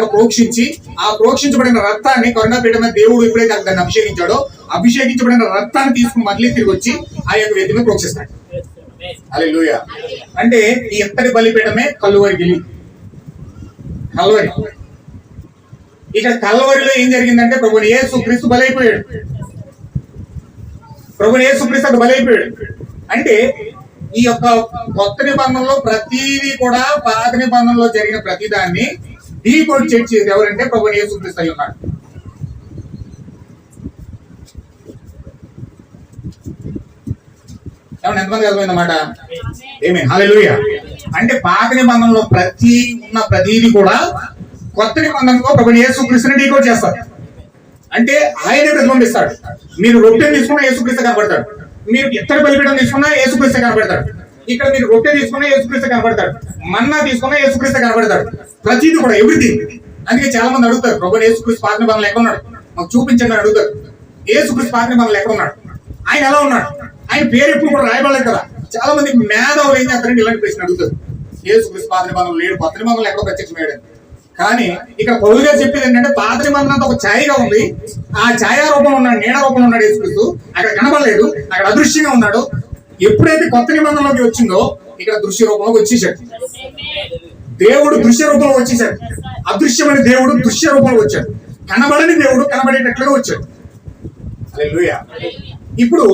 ప్రోక్షించి ఆ ప్రోక్షించబడిన రక్తాన్ని కరుణాపీఠ దేవుడు ఎప్పుడైతే దాన్ని అభిషేకించాడో అభిషేకించబడిన రక్తాన్ని తీసుకుని మళ్ళీ తిరిగి వచ్చి ఆ యొక్క వ్యక్తి మీద ప్రోక్షిస్తాడు. అలెలుయ అంటే ఈ ఎత్తడి బలిపీఠమే కల్లువరి గిలి. కల్వరి. ఇక్కడ కల్వరిలో ఏం జరిగిందంటే ప్రభుని యేసు క్రీస్తు బలైపోయాడు. ప్రభుని యేసు క్రీస్తు అక్కడ బలైపోయాడు. అంటే ఈ యొక్క కొత్త నిబంధనలో ప్రతిదీ కూడా పాత నిబంధనలో జరిగిన ప్రతిదాన్ని డీకోడ్ చేసి ఎవరంటే ప్రభుని యేసు క్రీస్తు అయి ఉన్నాడు ఏమన్నా ఎంతమంది అర్థమైందన్నమాట ఏమే హల్లెలూయ అంటే పాత నిబంధనలో ప్రతి ఉన్న ప్రతిదీ కూడా కొత్త నిబంధనలో ప్రభుని యేసుక్రీస్తుని డీకోడ్ చేస్తారు. అంటే ఆయనే ప్రతిబింబిస్తాడు మీరు రొట్టె తీసుకున్న యేసుక్రీస్తు కనబడతాడు మీరు ఇత్తడి బలిపీఠం తీసుకున్నా యేసుక్రీస్తు కనబడతాడు ఇక్కడ మీరు రొట్టె తీసుకున్న యేసుక్రీస్తు కనబడతాడు. మన్నా తీసుకున్న యేసుక్రీస్తు కనబడతాడు. ప్రతిదీ కూడా ఎవ్రీథింగ్ అందుకే చాలా మంది అడుగుతారు ప్రభు యేసుక్రీస్తు పాత్ర నిబంధనలు ఎక్కడ ఉన్నాడు? మాకు చూపించండి అని అడుగుతారు. యేసుక్రీస్తు పాత్ర నిబంధనలు ఎక్కడ ఉన్నాడు? ఆయన ఎలా ఉన్నాడు? ఆయన పేరు ఎప్పుడు కూడా రాయబడలేదు కదా. చాలా మంది మేధావులు ఏం చేస్తారంటే ఇలాంటి ప్రశ్న అడుగుతారు. యేసుక్రీస్తు పాత్ర బంధం లేడు కొత్త నిబంధనలు ఎక్కడ వేయడం కానీ ఇక్కడ పౌలు చెప్పేది ఏంటంటే పాత్రి నిబంధన ఒక ఛాయగా ఉంది. ఆ ఛాయా రూపంలో ఉన్నాడు నీడ రూపంలో ఉన్నాడు యేసుక్రీస్తు. అక్కడ కనబడలేదు అక్కడ అదృశ్యంగా ఉన్నాడు. ఎప్పుడైతే కొత్త నిబంధనలోకి వచ్చిందో ఇక్కడ దృశ్య రూపంలోకి వచ్చేసాడు. దేవుడు దృశ్య రూపంలో వచ్చేసాడు. అదృశ్యమైన దేవుడు దృశ్య రూపంలో వచ్చాడు. కనబడని దేవుడు కనబడేటట్లుగా వచ్చాడు. ఇప్పుడు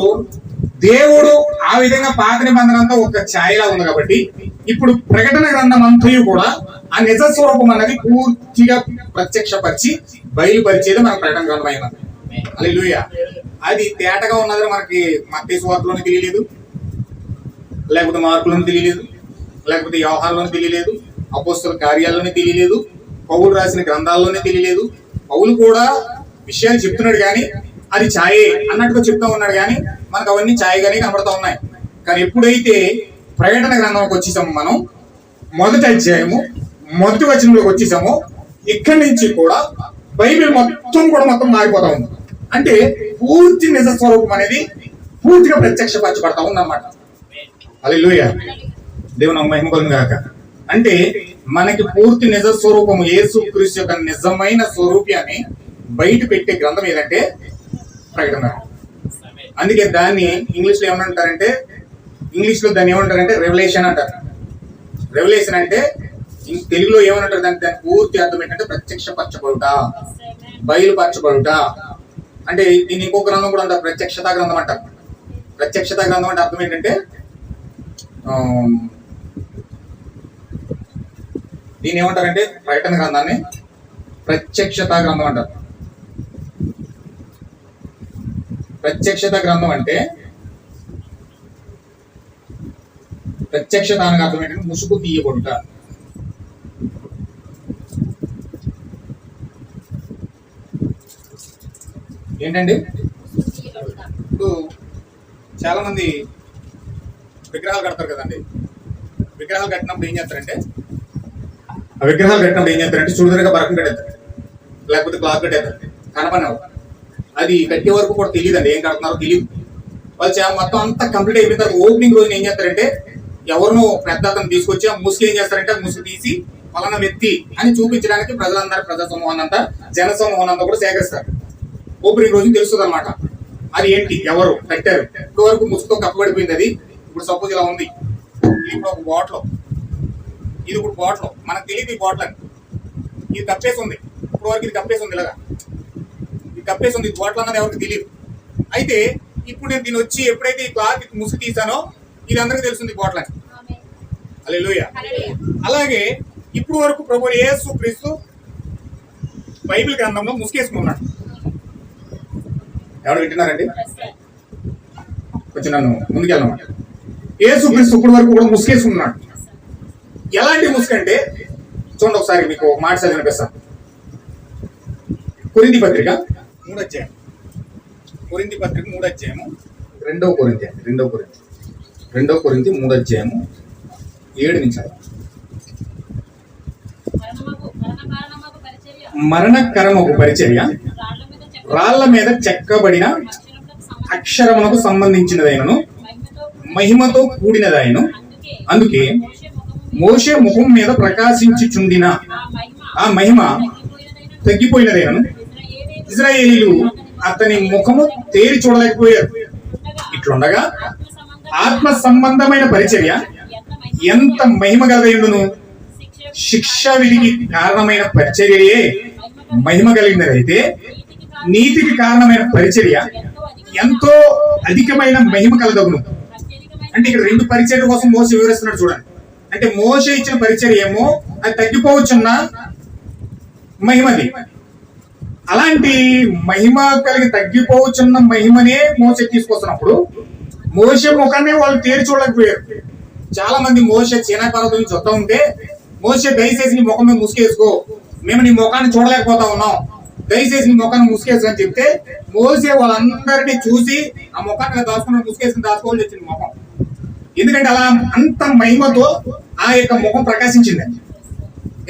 దేవుడు ఆ విధంగా పాత నిబంధన అంతా ఒక ఛాయలా ఉంది కాబట్టి ఇప్పుడు ప్రకటన గ్రంథం అంతయు కూడా ఆ నిజ స్వరూపం అన్నది పూర్తిగా ప్రత్యక్షపరిచి బయలుపరిచేది మన ప్రకటన గ్రంథం అయినది అది తేటగా ఉన్నదని మనకి మత్తయి స్వార్థలోనే తెలియలేదు. లేకపోతే మార్కులను తెలియలేదు లేకపోతే వ్యవహారంలోనే తెలియలేదు అపోస్తుల కార్యాల్లోనే తెలియలేదు పౌలు రాసిన గ్రంథాల్లోనే తెలియలేదు. పౌలు కూడా విషయాలు చెప్తున్నాడు కానీ అది ఛాయే అన్నట్టుగా చెప్తా ఉన్నాడు కానీ మనకు అవన్నీ ఛాయగానే కనబడతా ఉన్నాయి. కానీ ఎప్పుడైతే ప్రకటన గ్రంథంకి వచ్చేసాము మనం మొదటి అధ్యాయము మొదటి వచనంలోకి వచ్చేసాము ఇక్కడి నుంచి కూడా బైబిల్ మొత్తం కూడా మొత్తం మారిపోతా ఉంది. అంటే పూర్తి నిజ స్వరూపం అనేది పూర్తిగా ప్రత్యక్షపరచబడతా ఉందన్నమాట. అన్నమాట అలెలుయ దేవుని మహిమ గాక. అంటే మనకి పూర్తి నిజ స్వరూపము యేసు క్రీస్తు యొక్క నిజమైన స్వరూపాన్ని బయట పెట్టే గ్రంథం ఏదంటే ప్రకటన. అందుకే దాన్ని ఇంగ్లీష్లో ఏమంటారంటే ఇంగ్లీష్లో దాన్ని ఏమంటారంటే రెవల్యూషన్ అంటారు. రెవల్యూషన్ అంటే తెలుగులో ఏమంటారు దాని దాని పూర్తి అర్థం ఏంటంటే ప్రత్యక్షపరచబడుట బయలుపరచబడుట. అంటే దీని ఇంకో గ్రంథం కూడా అంటారు ప్రత్యక్షత గ్రంథం అంటారు. ప్రత్యక్షత గ్రంథం అంటే అర్థం ఏంటంటే దీన్ని ఏమంటారంటే ప్రకటన గ్రంథాన్ని ప్రత్యక్షత గ్రంథం అంటారు. ప్రత్యక్షత గ్రంథం అంటే ప్రత్యక్షత అనగా అర్థం ఏంటంటే ముసుగు తీయబడుట ఏంటండి? ఇప్పుడు చాలా మంది విగ్రహాలు కడతారు కదండి. విగ్రహాలు కట్టినప్పుడు ఏం చేస్తారంటే ఆ విగ్రహాలు కట్టినప్పుడు ఏం చేస్తారంటే చూడదరగా బరకం కట్టేస్తారండి. లేకపోతే క్లాత్ కట్టేస్తారండి. కనపడినవు అది కట్టే వరకు కూడా తెలియదండి ఏం కడుతున్నారో తెలియదు. వాళ్ళు మొత్తం అంతా కంప్లీట్ అయిపోయిన తర్వాత ఓపెనింగ్ రోజున ఏం చేస్తారంటే ఎవరినో పెద్ద అతను తీసుకొచ్చి ఆ ముసుగు ఏం చేస్తారంటే ఆ ముసుగు తీసి పలానా వ్యక్తి అని చూపించడానికి ప్రజలందరూ ప్రజా సమూహాన్ని అంతా జన సమూహాన్ని అంతా కూడా సేకరిస్తారు. ఓపెనింగ్ రోజు తెలుస్తుంది అనమాట అది ఏంటి? ఎవరు? కట్టారు. ఇప్పుడు వరకు ముసుగుతో కప్పబడిపోయింది అది. ఇప్పుడు సపోజ్ ఇలా ఉంది. ఇది ఇప్పుడు ఒక బాటిల్ ఇది ఇప్పుడు బాటిల్ మనకు తెలియదు ఈ బాటిల్ అని. ఇది కప్పేసి ఉంది ఇప్పుడు వరకు ఇది కప్పేసి ఉంది ఇలాగా. ఇది కప్పేసి ఉంది బాటిల్ అన్నది ఎవరికి తెలియదు. అయితే ఇప్పుడు నేను దీన్ని వచ్చి ఎప్పుడైతే ఈ క్లాత్ ముసుగు తీసానో ఇది అందరికీ తెలుస్తుంది బాటిల్ అని. అలెలుయ అలాగే ఇప్పుడు వరకు ప్రభు యేసు క్రీస్తు బైబిల్ గ్రంథంలో ముసుగేసుకున్నాడు. ఎవరు వింటున్నారండి? కొంచెం నన్ను ముందుకెళ్ళమాట యేసు క్రీస్తు ఇప్పటి వరకు కూడా ముసుగేసుకున్నాడు. ఎలాంటి ముసుగు అంటే చూడండి ఒకసారి మీకు మాట చదివి వినిపిస్తాను కొరింది పత్రిక మూడు అధ్యాయం. కొరింది పత్రిక మూడు అధ్యాయము. రెండవ కొరింది అండి రెండవ కొరింది. రెండవ కొరింది మూడు అధ్యాయము ఏడు నిమిషాలు పరిచర్య మరణకరమకు పరిచర్య రాళ్ళ మీద చెక్కబడిన అక్షరములకు అక్షరమునకు సంబంధించినదైనను మహిమతో కూడినదాయను. అందుకే మోషే ముఖం మీద ప్రకాశించుచుండిన ఆ మహిమ ఆ మహిమ తగ్గిపోయినదేనను. ఇజ్రాయేలీలు అతని ముఖము తేరి చూడలేకపోయారు. ఇట్లుండగా ఆత్మ సంబంధమైన పరిచర్య ఎంత మహిమ గలదైండును శిక్ష విధికి కారణమైన పరిచర్యయే మహిమ కలిగినదైతే నీతికి కారణమైన పరిచర్య ఎంతో అధికమైన మహిమ కలదగును. అంటే ఇక్కడ రెండు పరిచర్య కోసం మోస వివరిస్తున్నాడు చూడండి. అంటే మోస ఇచ్చిన పరిచర్య ఏమో అది తగ్గిపోవచ్చున్న మహిమది. అలాంటి మహిమ కలిగి తగ్గిపోవచ్చున్న మహిమనే మోస తీసుకొస్తున్నప్పుడు మోస ముఖాన్ని వాళ్ళు తేరి చూడలేకపోయారు. చాలా మంది మోస చీనా పర్వతం నుంచి వస్తా ఉంటే మోస దయచేసి నీ ముఖం మీద ముసుకేసుకో మేము నీ ముఖాన్ని చూడలేకపోతా ఉన్నాం. దయచేసి నీ ముఖాన్ని ముసుకేసుకో అని చెప్తే మోసే వాళ్ళందరినీ చూసి ఆ ముఖాన్ని దాచుకుని ముసుకేసుకుని దాచుకోవాల్సి వచ్చింది ముఖం. ఎందుకంటే అలా అంత మహిమతో ఆ యొక్క ముఖం ప్రకాశించింది.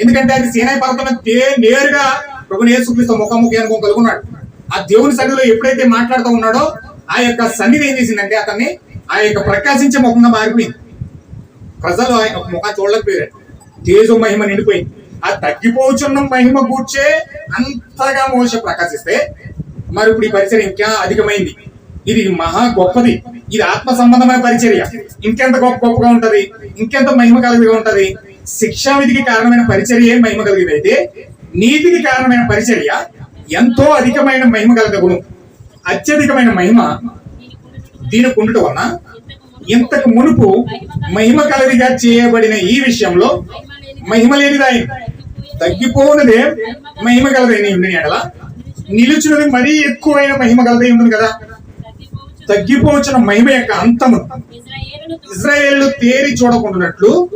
ఎందుకంటే అది సీనాయి పర్వతం నేరుగా ప్రభుని యేసుక్రీస్తు ముఖాముఖి అనుకో కలుగున్నాడు. ఆ దేవుని సన్నిధిలో ఎప్పుడైతే మాట్లాడుతూ ఉన్నాడో ఆ యొక్క సన్నిధి ఏం చేసిందంటే అతన్ని ఆ యొక్క ప్రకాశించే ముఖంగా మారిపోయింది. ప్రజలు ఆయన ఒక ముఖం చూడలేకపోయారు. తేజో మహిమ నిండిపోయింది. ఆ తగ్గిపోచున్న మహిమ కూర్చే అంతగా మోస ప్రకాశిస్తే మరి ఇప్పుడు ఈ పరిచయం ఇంకా అధికమైంది. ఇది మహా గొప్పది. ఇది ఆత్మ సంబంధమైన పరిచర్య. ఇంకెంత గొప్ప గొప్పగా ఉంటది ఇంకెంత మహిమ కలిగిగా ఉంటది. శిక్షా విధికి కారణమైన పరిచర్య మహిమ కలిగింది అయితే నీతికి కారణమైన పరిచర్య ఎంతో అధికమైన మహిమ కలగగును అత్యధికమైన మహిమ దీనికి ఉండటం వలన ఇంతకు మునుపు మహిమ కలదిగా చేయబడిన ఈ విషయంలో మహిమ లేనిదాయి తగ్గిపోనదే మహిమ కలదైన ఉండి ఎడల. నిలుచున్నది మరీ ఎక్కువైన మహిమ కలదై ఉంటుంది కదా. తగ్గిపోవచ్చిన మహిమ యొక్క అంతము. ఇజ్రాయేళ్ళు తేరి చూడకుండానట్లు.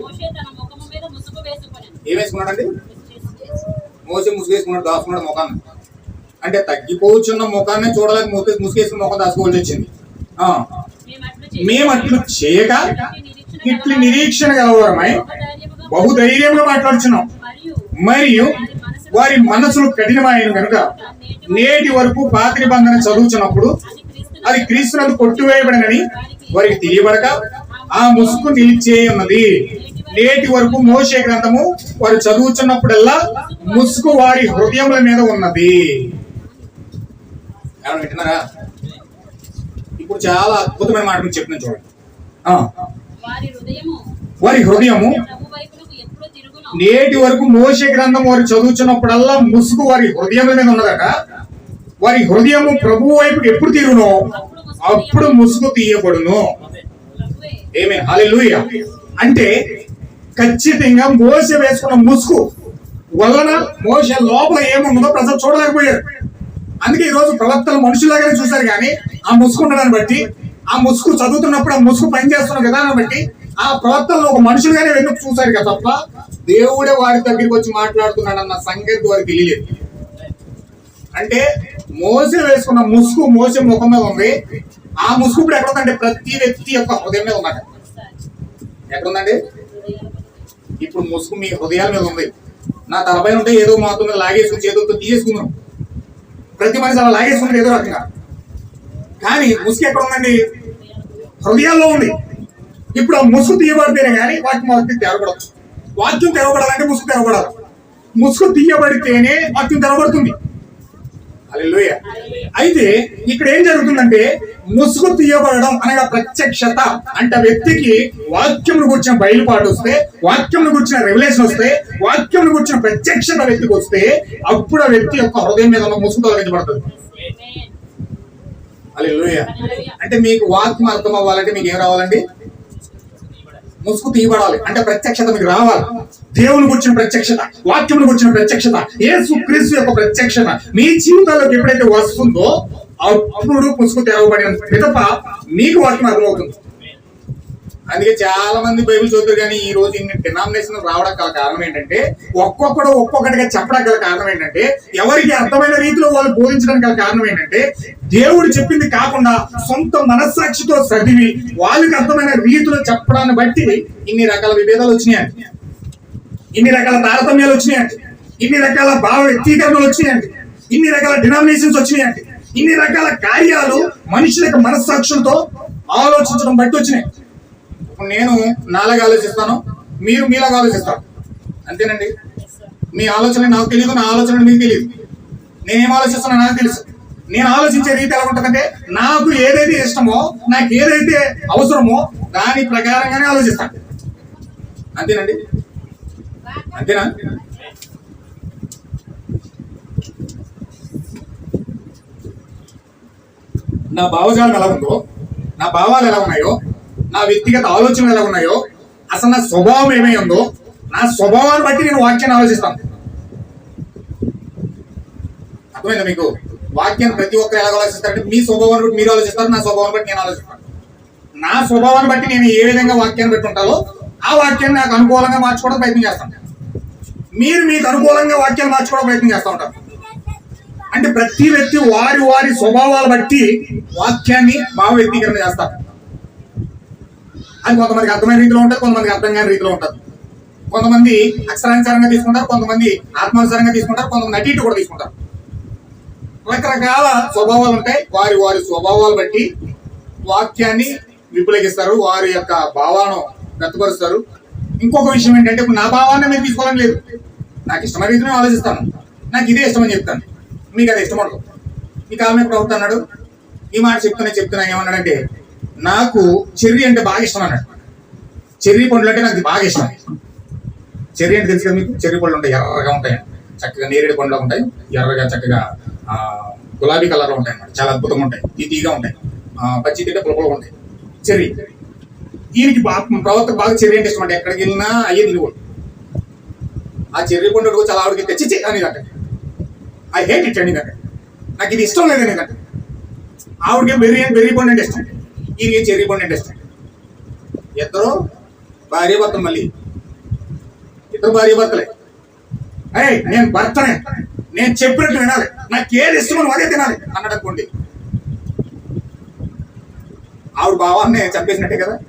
ఏం వేసుకున్నాడండి? మోసే ముసుగేసుకున్నాడు దాచుకున్నాడు ముఖాన్ని. అంటే తగ్గిపోవచ్చున్న ముఖాన్ని చూడలేక ముసుగు ముసుగేసుకుని ముఖం దాచుకోవాల్సి వచ్చింది. ఆ. మేము అట్లు చేయక ఇట్లు నిరీక్షణ గలవరమై బహుధైర్యంగా మాట్లాడుచున్నాం. మరియు వారి మనసులు కఠినమైన కనుక నేటి వరకు పాత నిబంధన చదువుతున్నప్పుడు అది క్రీస్తునందు కొట్టువేయబడినని వారికి తెలియబడక ఆ ముసుగు నిలిచే ఉన్నది. నేటి వరకు మోసే గ్రంథము వారు చదువుతున్నప్పుడల్లా ముసుగు వారి హృదయముల మీద ఉన్నది. వింటున్నారా? ఇప్పుడు చాలా అద్భుతమైన మాట మీకు చెప్తున్నాను చూడండి. ఆ, వారి హృదయము నేటి వరకు మోసే గ్రంథం వారు చదువుతున్నప్పుడల్లా ముసుగు వారి హృదయముల మీద ఉన్నదట. వారి హృదయము ప్రభు వైపుకి ఎప్పుడు తీరును అప్పుడు ముసుగు తీయబడును. ఏమే హల్లెలూయా అంటే ఖచ్చితంగా మోస వేసుకున్న ముసుగు వలన మోస లోపల ఏముందో ప్రజలు చూడలేకపోయారు. అందుకే ఈరోజు ప్రవక్తలు మనుషులాగానే చూశారు కానీ ఆ ముసుగు ఉండడాన్ని బట్టి ఆ ముసుగు చదువుతున్నప్పుడు ఆ ముసుగు పనిచేస్తున్న విధానం బట్టి ఆ ప్రవక్తలను ఒక మనుషులుగానే వెనుక చూశారు కదా తప్ప దేవుడే వారి దగ్గరికి వచ్చి మాట్లాడుతున్నాడు అన్న సంగతి వారికి తెలియలేదు. అంటే మోసే వేసుకున్న ముసుగు మోసే ముఖం మీద ఉంది. ఆ ముసుగు ఇప్పుడు ఎక్కడ ఉందంటే ప్రతి వ్యక్తి యొక్క హృదయం మీద ఉందట. ఎక్కడ ఉందండి? ఇప్పుడు ముసుగు మీ హృదయాల మీద ఉంది. నా తలపై ఉంటే ఏదో మాతో లాగేసుకుని చేతులతో తీసేసుకున్నాం ప్రతి మనిషి అలా లాగేసుకున్నాడు ఏదో రకంగా. కానీ ముసుగు ఎక్కడ ఉందండి? హృదయాల్లో ఉంది. ఇప్పుడు ఆ ముసుగు తీయబడితేనే కానీ వాక్యం వాక్యం తెరవబడదు. వాక్యం తెరవబడాలంటే ముసుగు తెరవబడాలి. ముసుగు తీయబడితేనే వాక్యం తెరవబడుతుంది. అయితే ఇక్కడ ఏం జరుగుతుందంటే ముసుగు తీయబడడం అనగా ప్రత్యక్షత. అంటే ఆ వ్యక్తికి వాక్యంను గురించిన బయలుపాటు వస్తే వాక్యంను గురించిన రెవల్యూషన్ వస్తే వాక్యంను గురించిన ప్రత్యక్షత వ్యక్తికి వస్తే అప్పుడు ఆ వ్యక్తి యొక్క హృదయం మీద ఉన్న ముసుగు తొలగించబడుతుంది ఆమేన్. అంటే మీకు వాక్యం అర్థం అవ్వాలంటే మీకు ఏం రావాలండి? ముసుగు తీయబడాలి. అంటే ప్రత్యక్షత మీకు రావాలి. దేవుని గురించిన ప్రత్యక్షత వాక్యమును గురించిన ప్రత్యక్షత ఏసు క్రీస్తు యొక్క ప్రత్యక్షత మీ జీవితాల్లోకి ఎప్పుడైతే వస్తుందో అప్పుడు ముసుగు తెరవబడిన పిదప మీకు వాక్యం అర్థమవుతుంది. అందుకే చాలా మంది బైబిల్ చదువుతారు కానీ ఈ రోజు ఇన్ని డినామినేషన్ రావడం గల కారణం ఏంటంటే ఒక్కొక్కడు ఒక్కొక్కటిగా చెప్పడం గల కారణం ఏంటంటే ఎవరికి అర్థమైన రీతిలో వాళ్ళు బోధించడానికి గల కారణం ఏంటంటే దేవుడు చెప్పింది కాకుండా సొంత మనస్సాక్షితో చదివి వాళ్ళకి అర్థమైన రీతిలో చెప్పడాన్ని బట్టి ఇన్ని రకాల విభేదాలు వచ్చినాయండి. ఇన్ని రకాల తారతమ్యాలు వచ్చినాయండి. ఇన్ని రకాల భావ వ్యక్తీకరణలు వచ్చినాయండి. ఇన్ని రకాల డినామినేషన్స్ వచ్చినాయండి. ఇన్ని రకాల కార్యాలు మనుషులకు మనస్సాక్షులతో ఆలోచించడం బట్టి వచ్చినాయి. ఇప్పుడు నేను నాలాగా ఆలోచిస్తాను మీరు మీలాగా ఆలోచిస్తారు. అంతేనండి? మీ ఆలోచన నాకు తెలియదు నా ఆలోచన మీకు తెలియదు నేనేం ఆలోచిస్తున్నా నాకు తెలుసు. నేను ఆలోచించే రీతి ఎలా ఉంటుందంటే నాకు ఏదైతే ఇష్టమో నాకు ఏదైతే అవసరమో దాని ప్రకారంగానే ఆలోచిస్తాను. అంతేనండి? అంతేనా? నా భావజాలం ఎలా ఉందో నా భావాలు ఎలా ఉన్నాయో నా వ్యక్తిగత ఆలోచనలు ఎలా ఉన్నాయో అసలు నా స్వభావం ఏమై ఉందో నా స్వభావాన్ని బట్టి నేను వాక్యాన్ని ఆలోచిస్తాను. అర్థమైందా మీకు? వాక్యాన్ని ప్రతి ఒక్కరు ఎలా ఆలోచిస్తారంటే మీ స్వభావాన్ని బట్టి మీరు ఆలోచిస్తారు నా స్వభావాన్ని బట్టి నేను ఆలోచిస్తాను. నా స్వభావాన్ని బట్టి నేను ఏ విధంగా వాక్యాన్ని పెట్టి ఉంటాలో ఆ వాక్యాన్ని నాకు అనుకూలంగా మార్చుకోవడం ప్రయత్నం చేస్తాను. మీరు మీకు అనుకూలంగా వాక్యాలు మార్చుకోవడం ప్రయత్నం చేస్తూ ఉంటారు. అంటే ప్రతి వ్యక్తి వారి వారి స్వభావాలు బట్టి వాక్యాన్ని భావ వ్యక్తీకరణ చేస్తారు. అది కొంతమందికి అర్థమైన రీతిలో ఉంటుంది కొంతమందికి అర్థం కాని రీతిలో ఉంటుంది. కొంతమంది అక్షరానుసారంగా తీసుకుంటారు కొంతమంది ఆత్మానుసారంగా తీసుకుంటారు కొంతమంది అటు ఇటు కూడా తీసుకుంటారు. రకరకాల స్వభావాలు ఉంటాయి. వారి వారి స్వభావాలు బట్టి వాక్యాన్ని విపులగిస్తారు వారి యొక్క భావాలను వ్యక్తపరుస్తారు. ఇంకొక విషయం ఏంటంటే ఇప్పుడు నా భావాన్ని మీరు తీసుకోవాలని లేదు. నాకు ఇష్టమైన రీతిలో ఆలోచిస్తాను. నాకు ఇదే ఇష్టమని చెప్తాను. మీకు అది ఇష్టం ఉండదు. ఈ కాలమే ప్రభుత్వం అన్నాడు. ఈ మాట చెప్తున్నా చెప్తున్నా ఏమన్నాడంటే నాకు చెర్రీ అంటే బాగా ఇష్టం అన్నాడు చెర్రీ పండ్లు అంటే నాకు బాగా ఇష్టం. చెర్రీ అంటే తెలుసు కదా మీకు? చెర్రీ పళ్ళు ఉంటాయి ఎర్రగా ఉంటాయి. చక్కగా నేరేడు పండ్లు ఉంటాయి ఎర్రగా చక్కగా గులాబీ కలర్లో ఉంటాయి అన్నమాట. చాలా అద్భుతంగా ఉంటాయి. తీతీగా ఉంటాయి. పచ్చి తింటే పులపలు ఉంటాయి. చెర్రీ. ఈయనకి బాగా ప్రవర్తకు బాగా చెర్రీ అంటే ఇష్టం అంటే ఎక్కడికి వెళ్ళినా అయ్యే తినకూడదు ఆ చెర్రీ పండు చాలా ఆవిడకి తెచ్చి అనేది అంటే ఐ హేట్ ఇట్ అండి నాకు ఇది ఇష్టం లేదు అంటే ఆవిడకి బెర్రీ బెర్రీ పండు అంటే ఇష్టం. ఈయనకి చెర్రీ పండు ఇండస్ట్రీ. ఇద్దరు భార్య భర్త మళ్ళీ. ఇద్దరు భార్య భర్తలే. అయ్యి నేను భర్తనే. నేను చెప్పినట్టు వినాలి. నాకు ఏది ఇష్టమో అదే తినాలి అన్నాడు అనుకోండి ఆవిడ భావాన్ని చంపేసినట్టే కదా?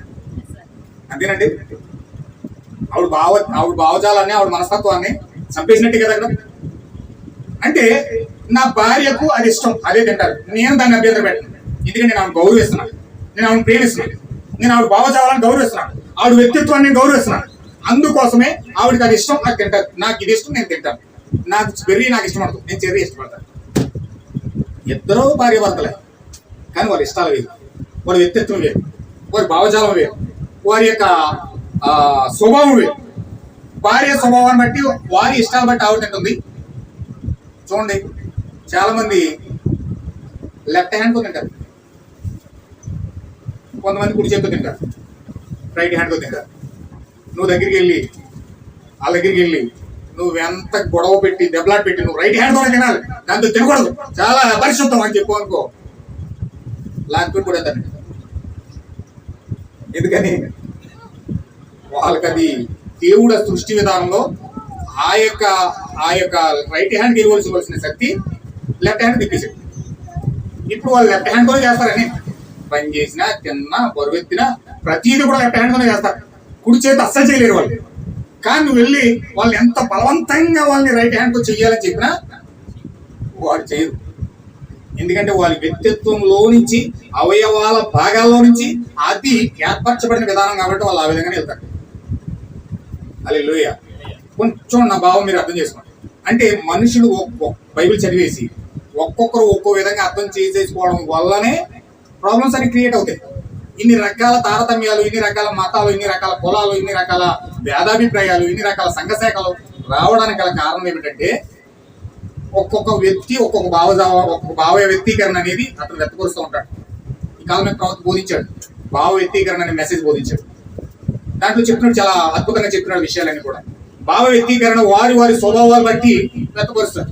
అంతేనండి? ఆవిడ భావ ఆవిడ భావజాలాన్ని ఆవిడ మనస్తత్వాన్ని చంపేసినట్టే కదా కదా అంటే నా భార్యకు అది ఇష్టం అదే తింటారు. నేను దాన్ని అభ్యంతరం పెట్టను ఎందుకంటే నేను ఆమె గౌరవిస్తున్నాను. నేను ఆవిడ ప్రేమిస్తున్నాను నేను ఆవిడ భావజాలను గౌరవిస్తున్నాను. ఆవిడ వ్యక్తిత్వాన్ని నేను గౌరవిస్తున్నాను. అందుకోసమే ఆవిడకి అది ఇష్టం నాకు తింటారు. నాకు ఇది ఇష్టం నేను తింటాను. నాకు చెర్రీ నాకు ఇష్టపడదు నేను చెర్రీ ఇష్టపడతాను. ఇద్దరు భార్య భర్తలే కానీ వారి ఇష్టాలు వేరు. వారి వ్యక్తిత్వం వేరు. వారి భావజాలం వేరు. వారి యొక్క స్వభావం వేరు. భార్య స్వభావాన్ని బట్టి వారి ఇష్టాలు బట్టి ఆవిడ ఉంటుంది చూడండి. చాలామంది లెఫ్ట్ హ్యాండ్తో తింటారు. కొంతమంది కుడి చేతితో తింటారు. రైట్ హ్యాండ్తో తింటారు. నువ్వు దగ్గరికి వెళ్ళి వాళ్ళ దగ్గరికి వెళ్ళి నువ్వు ఎంత గొడవ పెట్టి దెబ్బలాట పెట్టి నువ్వు రైట్ హ్యాండ్తోనే తినాలి. దాంతో తినకూడదు. చాలా అపరిశుద్ధం అని చెప్పు అనుకో. లాక్పెట్టి కూడా ఎందుకని? వాళ్ళకి అది దేవుడు సృష్టి విధానంలో ఆ యొక్క ఆ యొక్క రైట్ హ్యాండ్ ఇవ్వవలసిన శక్తి లెఫ్ట్ హ్యాండ్ తిప్పే శక్తి. ఇప్పుడు వాళ్ళు లెఫ్ట్ హ్యాండ్ చేస్తారని. పని చేసినా తిన్నా బరువెత్తినా ప్రతిదీ కూడా లెఫ్ట్ హ్యాండ్ చేస్తారు కుడి చేతి అస్సలు చేయలేరు వాళ్ళు. కానీ నువ్వు వెళ్ళి వాళ్ళు ఎంత బలవంతంగా వాళ్ళని రైట్ హ్యాండ్తో చెయ్యాలని చెప్పినా వాడు చేయరు ఎందుకంటే వాళ్ళ వ్యక్తిత్వంలో నుంచి అవయవాల భాగాల్లో నుంచి అది ఏర్పరచబడిన విధానం కాబట్టి వాళ్ళు ఆ విధంగానే వెళ్తారు. అది లోయ కొంచెం నా భావం మీరు అర్థం చేసుకోండి. అంటే మనుషులు ఒక్కొక్క బైబిల్ చదివేసి ఒక్కొక్కరు ఒక్కో విధంగా అర్థం చేసేసుకోవడం వల్లనే ప్రాబ్లమ్స్ అన్ని క్రియేట్ అవుతాయి. ఇన్ని రకాల తారతమ్యాలు ఇన్ని రకాల మతాలు ఇన్ని రకాల కులాలు ఇన్ని రకాల భేదాభిప్రాయాలు ఇన్ని రకాల సంఘశాఖలు రావడానికి గల కారణం ఏమిటంటే ఒక్కొక్క వ్యక్తి ఒక్కొక్క భావజావ ఒక్కొక్క భావ వ్యక్తీకరణ అనేది అతను వ్యక్తపరుస్తూ ఉంటాడు. ఈ కాలం ప్రవక్త బోధించాడు. భావ వ్యక్తీకరణ అనే మెసేజ్ బోధించాడు. దాంట్లో చెప్తున్నాడు చాలా అద్భుతంగా చెప్తున్నాడు విషయాలన్నీ కూడా. భావ వ్యక్తీకరణ వారి వారి స్వభావాలు బట్టి వ్యక్తపరుస్తారు.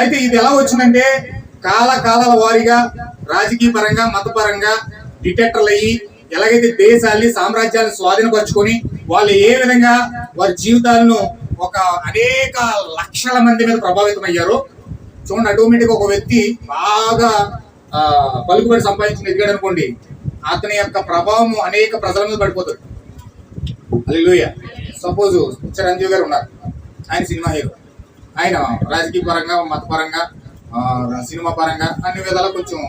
అయితే ఇది ఎలా వచ్చిందంటే కాలకాలాల వారీగా రాజకీయ పరంగా మతపరంగా డిటెక్టర్లు అయ్యి ఎలాగైతే దేశాన్ని సామ్రాజ్యాన్ని స్వాధీనపరుచుకొని వాళ్ళు ఏ విధంగా వారి జీవితాలను ఒక అనేక లక్షల మంది మీద ప్రభావితం అయ్యారో చూడండి ఆటోమేటిక్ ఒక వ్యక్తి బాగా పలుకుబడి సంపాదించిన ఎదిగాడు అనుకోండి అతని యొక్క ప్రభావం అనేక ప్రజల మీద పడిపోతుంది. అల్లెలుయ సపోజ్ చిరంజీవి గారు ఉన్నారు. ఆయన సినిమా హీరో. ఆయన రాజకీయ పరంగా మతపరంగా సినిమా పరంగా అన్ని విధాలా కొంచెం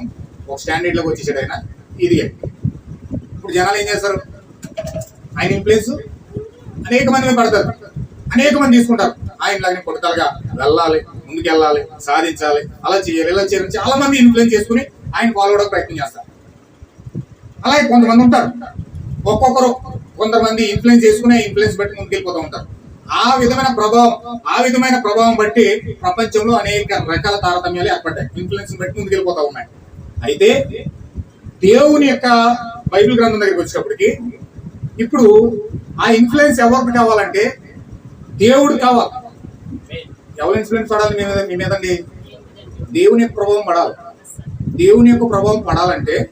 ఒక స్టాండర్డ్లోకి వచ్చేసాడు ఆయన. ఇది ఇప్పుడు జనాలు ఏం చేస్తారు? ఆయన ప్లేస్ అనేక మంది పడతారు. అనేక మంది తీసుకుంటారు. ఆయన లాగా పట్టుదలగా వెళ్ళాలి ముందుకు వెళ్ళాలి సాధించాలి అలా చేయాలి ఇలా చేయాలి చాలా మంది ఇన్ఫ్లుయెన్స్ చేసుకుని ఆయన ఫాలో అవడానికి ప్రయత్నం చేస్తారు. అలాగే కొంతమంది ఉంటారు. ఒక్కొక్కరు కొంతమంది ఇన్ఫ్లుయెన్స్ చేసుకునే ఇన్ఫ్లుయెన్స్ బట్టి ముందుకెళ్ళిపోతూ ఉంటారు. ఆ విధమైన ప్రభావం ఆ విధమైన ప్రభావం బట్టి ప్రపంచంలో అనేక రకాల తారతమ్యాలు ఏర్పడ్డాయి. ఇన్ఫ్లుయెన్స్ బట్టి ముందుకెళ్ళిపోతా ఉన్నాయి. అయితే దేవుని యొక్క బైబిల్ గ్రంథం దగ్గరికి వచ్చేటప్పటికి ఇప్పుడు ఆ ఇన్ఫ్లుయెన్స్ ఎవరికి కావాలంటే దేవుడు కావాలి. ఎవరు ఇన్ఫ్లుయెన్స్ పడాలి మీ మీద మీ మీదండి దేవుని యొక్క ప్రభావం పడాలి. దేవుని యొక్క ప్రభావం పడాలంటే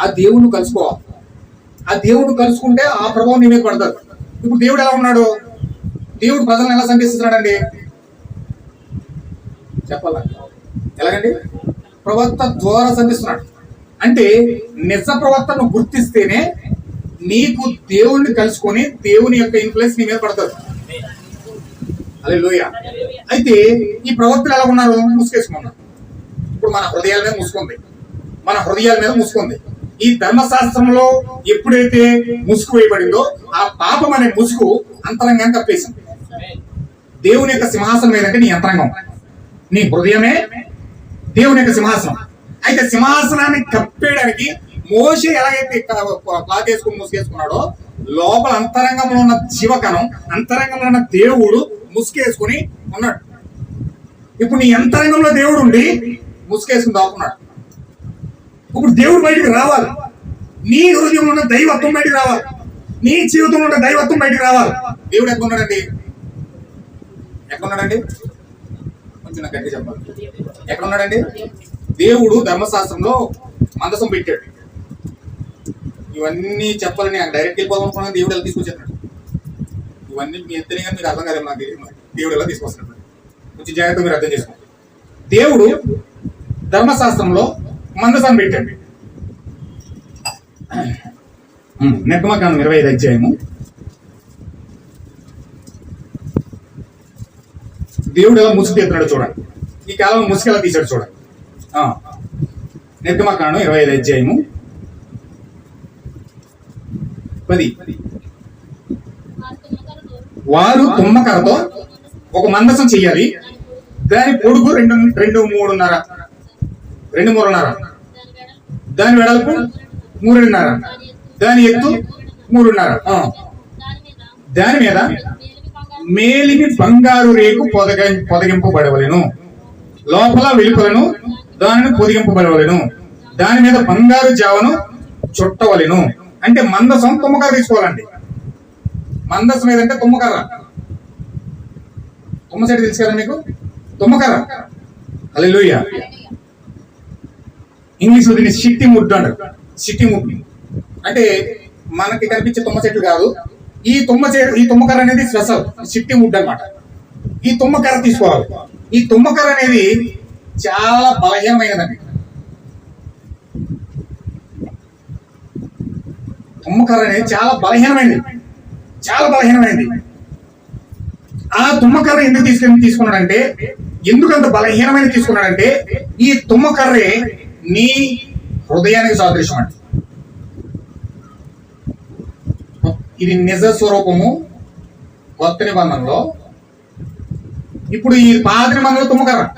ఆ దేవుణ్ణి కలుసుకోవాలి. ఆ దేవుడు కలుసుకుంటే ఆ ప్రభావం నీ మీద పడతారు ఇప్పుడు దేవుడు ఎలా ఉన్నాడు? దేవుడు ప్రజలను ఎలా సంకేస్తున్నాడండి చెప్పాల? ఎలాగండి? ప్రవక్త ద్వారా సంధిస్తున్నాడు అంటే నిజ ప్రవక్తను గుర్తిస్తేనే నీకు దేవుణ్ణి కలుసుకొని దేవుని యొక్క ఇన్ఫ్లుయెన్స్ నీ మీద పడతారు. అదే లోయ అయితే ఈ ప్రవక్తలు ఎలా ఉన్నారు? ముసుకేసుకున్నారు. ఇప్పుడు మన హృదయాల మీద ముసుకుంది. మన హృదయాల మీద ముసుకుంది. ఈ ధర్మశాస్త్రంలో ఎప్పుడైతే ముసుగు వేయబడిందో ఆ పాపం అనే ముసుగు అంతరంగం కప్పేసింది. దేవుని యొక్క సింహాసనం ఏదంటే నీ యంత్రాంగం. నీ హృదయమే దేవుని యొక్క సింహాసనం. అయితే సింహాసనాన్ని కప్పేయడానికి మోసే ఎలాగైతే క్లాత్ వేసుకుని ముసుగేసుకున్నాడో లోపల అంతరంగంలో ఉన్న జీవకణం అంతరంగంలో ఉన్న దేవుడు ముసుకేసుకుని ఉన్నాడు. ఇప్పుడు నీ అంతరంగంలో దేవుడు ఉండి ముసుకేసుకుని దాక్కున్నాడు. ఇప్పుడు దేవుడు బయటికి రావాలి. నీ హృదయంలో ఉన్న దైవత్వం బయటికి రావాలి. నీ జీవితంలో ఉన్న దైవత్వం బయటికి రావాలి. దేవుడు ఎక్కడ ఉన్నాడండి? ఎక్కడున్నాడండి? కొంచెం నాకు గట్టి చెప్పాలి ఎక్కడున్నాడండి? దేవుడు ధర్మశాస్త్రంలో మందసం పెట్టాడు. ఇవన్నీ చెప్పాలని ఆయన డైరెక్ట్ వెళ్ళిపోదాం దేవుడు ఎలా తీసుకొచ్చాడు ఇవన్నీ మీ ఎత్తునే మీరు మీకు అర్థం కాదు నాకు దేవుడు ఎలా తీసుకొస్తున్నాడు? కొంచెం జాగ్రత్తగా మీరు అర్థం చేసుకోండి. దేవుడు ధర్మశాస్త్రంలో మందసం పెట్టాడు. నిర్గమకాండం ఇరవై ఐదు అధ్యాయము. దేవుడు ఎలా ముసుగు తీస్తున్నాడు చూడండి. ఈ కాలంలో ముసుగు ఎలా తీశాడు చూడండి. ఆ. నిర్గమకాండం ఇరవై ఐదు అధ్యాయము. పది. వారు తుమ్మకరతో ఒక మందసం చెయ్యాలి. దాని పొడుగు రెండు రెండు మూడున్నర. రెండు మూడున్నర. దాని వెడల్పు మూడున్నర. దాని ఎత్తు మూడున్నర. దాని మీద మేలిమి బంగారు రేకు పొదగ పొదగింపబడవలను. లోపల వెలుపలను దానిని పొదిగింపబడవలెను. దాని మీద బంగారు జావను చుట్టవలెను. అంటే మందసం తుమ్మకర్ర తీసుకోవాలండి. మందసం ఏదంటే తుమ్మకర్ర. తుమ్మ చెట్టు తెలుసు కదా మీకు? తుమ్మకర్ర. హల్లెలూయ. ఇంగ్లీష్లో దీన్ని సిట్టి ముడ్ అంటారు. సిట్టి ముడ్ అంటే మనకి కనిపించే తుమ్మ చెట్లు కాదు. ఈ తుమ్మ ఈ తుమ్మకర్ర అనేది స్పెషల్ సిట్టి వుడ్ అనమాట ఈ తుమ్మకర్ర తీసుకోవాలి. ఈ తుమ్మకర్ర అనేది చాలా బలహీనమైనదండి. తుమ్మకర్ర అనేది చాలా బలహీనమైనది. చాలా బలహీనమైనది. ఆ తుమ్మకర్ర ఎందుకు తీసుకుని తీసుకున్నాడంటే ఎందుకు అంత బలహీనమైన తీసుకున్నాడంటే ఈ తుమ్మకర్రే నీ హృదయానికి సాదృశ్యం అంటే ఇది నిజ స్వరూపము కొత్త నిబంధనలో. ఇప్పుడు ఈ పాత నిబంధనలు తుమ్మకర్ర.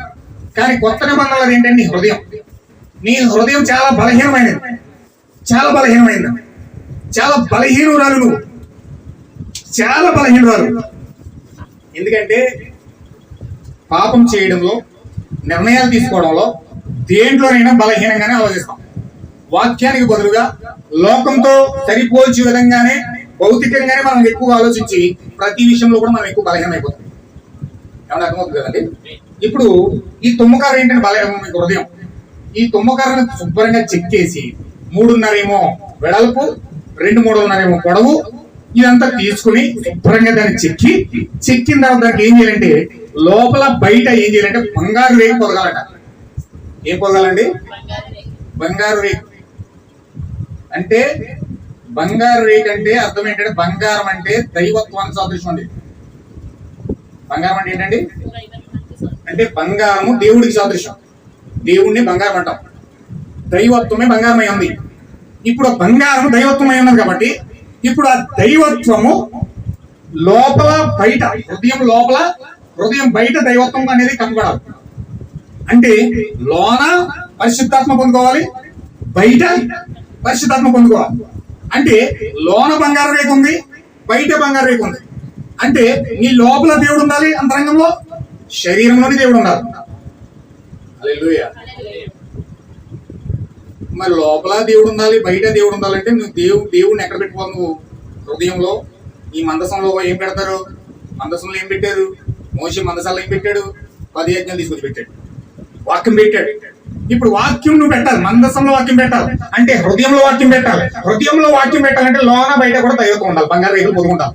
కానీ కొత్త నిబంధనలు ఏంటంటే నీ హృదయం. నీ హృదయం చాలా బలహీనమైనది. చాలా బలహీనమైనది చాలా బలహీనురాలు నువ్వు. చాలా బలహీనురాలు. ఎందుకంటే పాపం చేయడంలో నిర్ణయాలు తీసుకోవడంలో దేంట్లోనైనా బలహీనంగానే ఆలోచిస్తాం. వాక్యానికి బదులుగా లోకంతో సరిపోల్చే విధంగానే భౌతికంగానే మనం ఎక్కువ ఆలోచించి ప్రతి విషయంలో కూడా మనం ఎక్కువ బలహీనం అయిపోతాం. ఏమన్నా అర్థమవుతుంది కదండి? ఇప్పుడు ఈ తుమ్మకారు ఏంటంటే బలహీనం మీకు హృదయం. ఈ తుమ్మకారని శుభ్రంగా చెక్కేసి మూడున్నరేమో వెడల్పు రెండు మూడున్నరేమో పొడవు ఇదంతా తీసుకుని శుభ్రంగా దాన్ని చెక్కి చెక్కిన తర్వాత దానికి ఏం చేయాలంటే లోపల బయట ఏం చేయాలంటే బంగారు రేగు పొదగాలట. ఏం పొదగాలండి? బంగారు రేగు అంటే బంగారు రేట్ అంటే అర్థం ఏంటంటే బంగారం అంటే దైవత్వానికి సాదృశ్యం అండి. బంగారం అంటే ఏంటండి? అంటే బంగారము దేవుడికి సాదృశ్యం. దేవుణ్ణి బంగారం అంటాం. దైవత్వమే బంగారమై ఉంది. ఇప్పుడు బంగారం దైవత్వమై ఉన్నది కాబట్టి ఇప్పుడు ఆ దైవత్వము లోపల బయట హృదయం లోపల హృదయం బయట దైవత్వం అనేది కనపడాలి అంటే లోన పరిశుద్ధాత్మ పొందుకోవాలి బయట పరిశుద్ధాత్మ పొందుకోవాలి. అంటే లోన బంగారు రేఖ ఉంది బయట బంగారు రేఖ ఉంది. అంటే నీ లోపల దేవుడు ఉండాలి అంతరంగంలో శరీరంలోని దేవుడు ఉండాలి. మరి లోపల దేవుడు ఉండాలి బయట దేవుడు ఉండాలంటే నువ్వు దేవు దేవుడిని ఎక్కడ పెట్టుకోవాలి నువ్వు? హృదయంలో. ఈ మందసంలో ఏం పెడతారు? మందసంలో ఏం పెట్టారు? మోసే మందసాల్లో ఏం పెట్టాడు? పది యజ్ఞాలు తీసుకొచ్చి పెట్టాడు. వాక్యం పెట్టాడు. ఇప్పుడు వాక్యం నువ్వు పెట్టాలి మందసంలో వాక్యం పెట్టాలి అంటే హృదయంలో వాక్యం పెట్టాలి. హృదయంలో వాక్యం పెట్టాలంటే లోన బయట కూడా తయారు ఉండాలి బంగారు రేగులు పొదుగుండాలి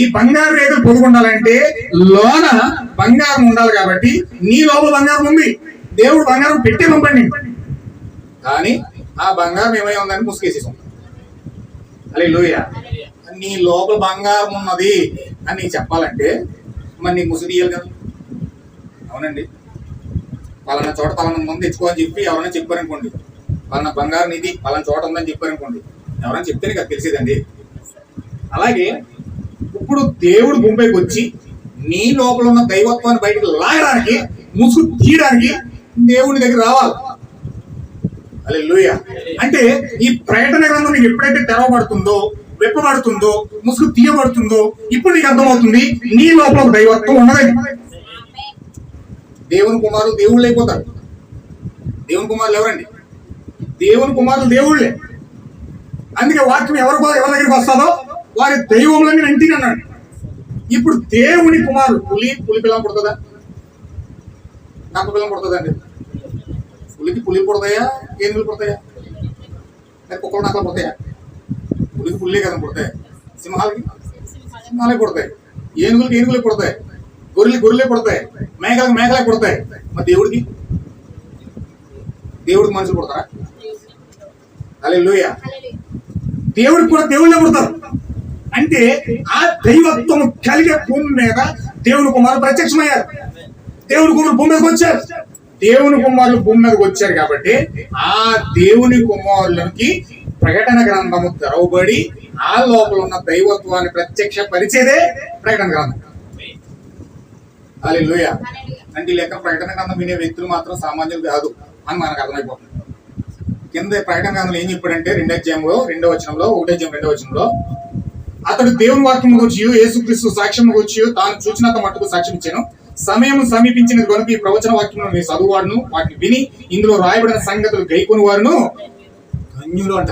ఈ బంగారు రేగులు పొదుగుండాలంటే లోన బంగారం ఉండాలి కాబట్టి నీ లోపల బంగారం ఉంది దేవుడు బంగారం పెట్టి పంపండి. కానీ ఆ బంగారం ఏమై ఉందని ముసుగేసేసాం. అలే లోయ నీ లోపల బంగారం ఉన్నది అని చెప్పాలంటే మరి నీ ముసుగు తీయాలి కదా. అవునండి. పలానా చోట పలానా మంది తెచ్చుకోవాలని చెప్పి ఎవరైనా చెప్పారనుకోండి. పలానా బంగారం ఇది పలానా చోట ఉందని చెప్పారనుకోండి. ఎవరైనా చెప్తేనే కదా తెలిసేదండి. అలాగే ఇప్పుడు దేవుడు భూమిపైకి వచ్చి నీ లోపల ఉన్న దైవత్వాన్ని బయటకు లాగడానికి ముసుగు తీయడానికి దేవుని దగ్గర రావాలి. అలే అంటే ఈ ప్రకటన గ్రంథం నీకు ఎప్పుడైతే తెరవబడుతుందో వెప్పబడుతుందో ముసుగు తీయబడుతుందో ఇప్పుడు నీకు అర్థమవుతుంది నీ లోపల ఒక దైవత్వం ఉన్నదని దేవుని కుమారులు దేవుళ్ళు అయిపోతారు. దేవుని కుమారులు ఎవరండి? దేవుని కుమారులు దేవుళ్ళే. అందుకే వాక్యం ఎవరి ఎవరి దగ్గరికి వస్తుందో వారి దైవములని ఇంటికి అన్నాడు. ఇప్పుడు దేవుని కుమారు పులి పులి పిల్లం పుడుతుందా? కప్ప పిల్లం పుడుతుందండి పులికి పులి పుడతాయా? ఏనుగులు పుడతాయా? లేక కుక్కలు నక్కలు పుడతాయా? పులికి పుల్లే కదా పుడతాయి. సింహాలకి? సింహాలే పుడతాయి. ఏనుగులకి ఏనుగులే పుడతాయి. గొర్రెలు గొర్రెలే పుడతాయి. మేకలకు మేకలే పుడతాయి. మరి దేవుడికి? దేవుడికి మనుషులు పుడతారా? అలే దేవుడికి కూడా దేవుళ్ళే పుడతారు. అంటే ఆ దైవత్వం కలిగే భూమి మీద దేవుని కుమారులు ప్రత్యక్షమయ్యారు. దేవుని కుమారులు భూమి మీదకి వచ్చారు. దేవుని కుమారులు భూమి మీదకి వచ్చారు కాబట్టి ఆ దేవుని కుమారులకి ప్రకటన గ్రంథము తెరవబడి ఆ లోపల ఉన్న దైవత్వాన్ని ప్రత్యక్ష పరిచేదే ప్రకటన గ్రంథం. అలే అంటే ఈ లెక్క ప్రకటన గ్రంథం వినే వ్యక్తులు మాత్రం సామాన్యులు కాదు అని మనకు అర్థమైపోతుంది. కింద ప్రకటన గ్రంథంలో ఏం చెప్పాడంటే రెండో అధ్యాయంలో రెండో వచనంలో ఒకటో అధ్యాయం రెండో వచనంలో అతడు దేవుని వాక్యం గురించి యేసుక్రీస్తు సాక్ష్యం గురించి తాను చూచినంత మట్టుకు సాక్ష్యం ఇచ్చాను. సమయం సమీపించినది కనుక ఈ ప్రవచన వాక్యం చదువువాడును వాటిని విని ఇందులో రాయబడిన సంగతులు గైకొని వారును ధన్యులు అంట.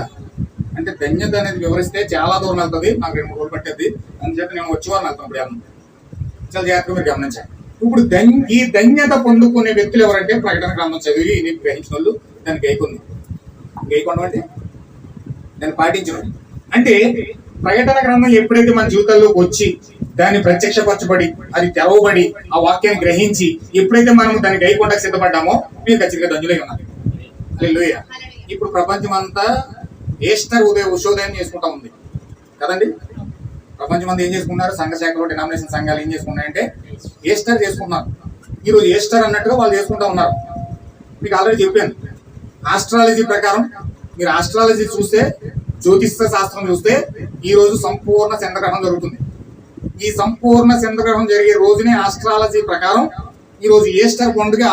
అంటే ధన్యత అనేది వివరిస్తే చాలా దూరం వెళ్తుంది నాకు రెండు మూడు రోజులు పట్టేది. అందుచేత నేను వచ్చేవారు వెళ్తాను ఇప్పుడు చాలా జాగ్రత్తగా మీరు గమనించండి. ఇప్పుడు ధన్ ఈ ధన్యత పొందుకునే వ్యక్తులు ఎవరంటే ప్రకటన గ్రంథం చదివి ఇది గ్రహించిన వాళ్ళు దాన్ని గైకుంది. గైకొండం అంటే? దాన్ని పాటించడం. అంటే ప్రకటన గ్రంథం ఎప్పుడైతే మన జీవితాల్లోకి వచ్చి దాన్ని ప్రత్యక్షపరచబడి అది తెరవబడి ఆ వాక్యాన్ని గ్రహించి ఎప్పుడైతే మనం దాన్ని గైకొండకు సిద్ధపడ్డామో మీరు ఖచ్చితంగా ధన్యులై ఉన్నారు. హల్లెలూయా. ఇప్పుడు ప్రపంచం అంతా ఈస్టర్ ఉదయ ఉషోదయం చేసుకుంటా ఉంది. కదండి? ప్రపంచం అంతా ఏం చేసుకున్నారు సంఘ శాఖలో డినామినేషన్ సంఘాలు ఏం చేసుకున్నాయంటే ఏస్టర్ చేసుకుంటున్నారు. ఈరోజు ఏస్టర్ అన్నట్టుగా వాళ్ళు చేసుకుంటా ఉన్నారు. మీకు ఆల్రెడీ చెప్పాను. ఆస్ట్రాలజీ ప్రకారం మీరు ఆస్ట్రాలజీ చూస్తే జ్యోతిష్య శాస్త్రం చూస్తే ఈ రోజు సంపూర్ణ చంద్రగ్రహణం జరుగుతుంది. ఈ సంపూర్ణ చంద్రగ్రహణం జరిగే రోజునే ఆస్ట్రాలజీ ప్రకారం ఈ రోజు ఈస్టర్ పండుగ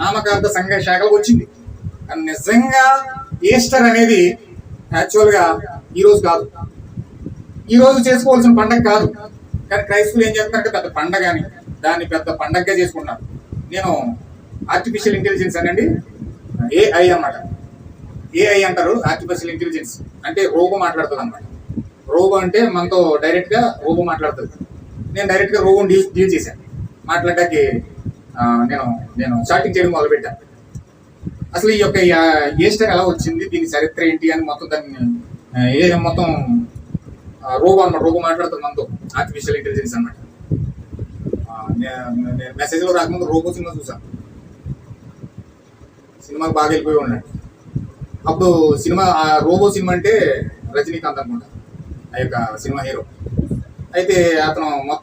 నామకార్థ సంఘ శాఖలకు వచ్చింది. నిజంగా ఈస్టర్ అనేది యాక్చువల్గా ఈరోజు కాదు. ఈ రోజు చేసుకోవాల్సిన పండగ కాదు. కానీ క్రైస్తవులు ఏం చేస్తున్నారంటే పెద్ద పండగ అని. దాన్ని పెద్ద పండగగా చేసుకుంటున్నారు. నేను ఆర్టిఫిషియల్ ఇంటెలిజెన్స్ అనండి. ఏఐ అన్నమాట. ఏఐ అంటారు ఆర్టిఫిషియల్ ఇంటెలిజెన్స్ అంటే రోబో మాట్లాడుతుంది అనమాట రోబో అంటే మనతో డైరెక్ట్గా రోబో మాట్లాడుతుంది. నేను డైరెక్ట్గా రోబోని డీల్ డీల్ చేశాను మాట్లాడడానికి నేను నేను షాటింగ్ చేయడం మొదలుపెట్టాను అసలు ఈ యొక్క ఏ ఈస్టర్ ఎలా వచ్చింది? దీని చరిత్ర ఏంటి? అని మొత్తం దాన్ని ఏ మొత్తం రోబో అనమాట రోబో మాట్లాడుతుంది మనతో. ఆర్టిఫిషియల్ ఇంటెలిజెన్స్ అనమాట మెసేజ్లో రాకముందు రోబో సినిమా చూసాను సినిమాకి బాగా వెళ్ళిపోయి ఉన్నాడు. అప్పుడు సినిమా ఆ రోబో సినిమా అంటే రజనీకాంత్ అనుకుంటా ఆ యొక్క సినిమా హీరో. అయితే అతను మొత్తం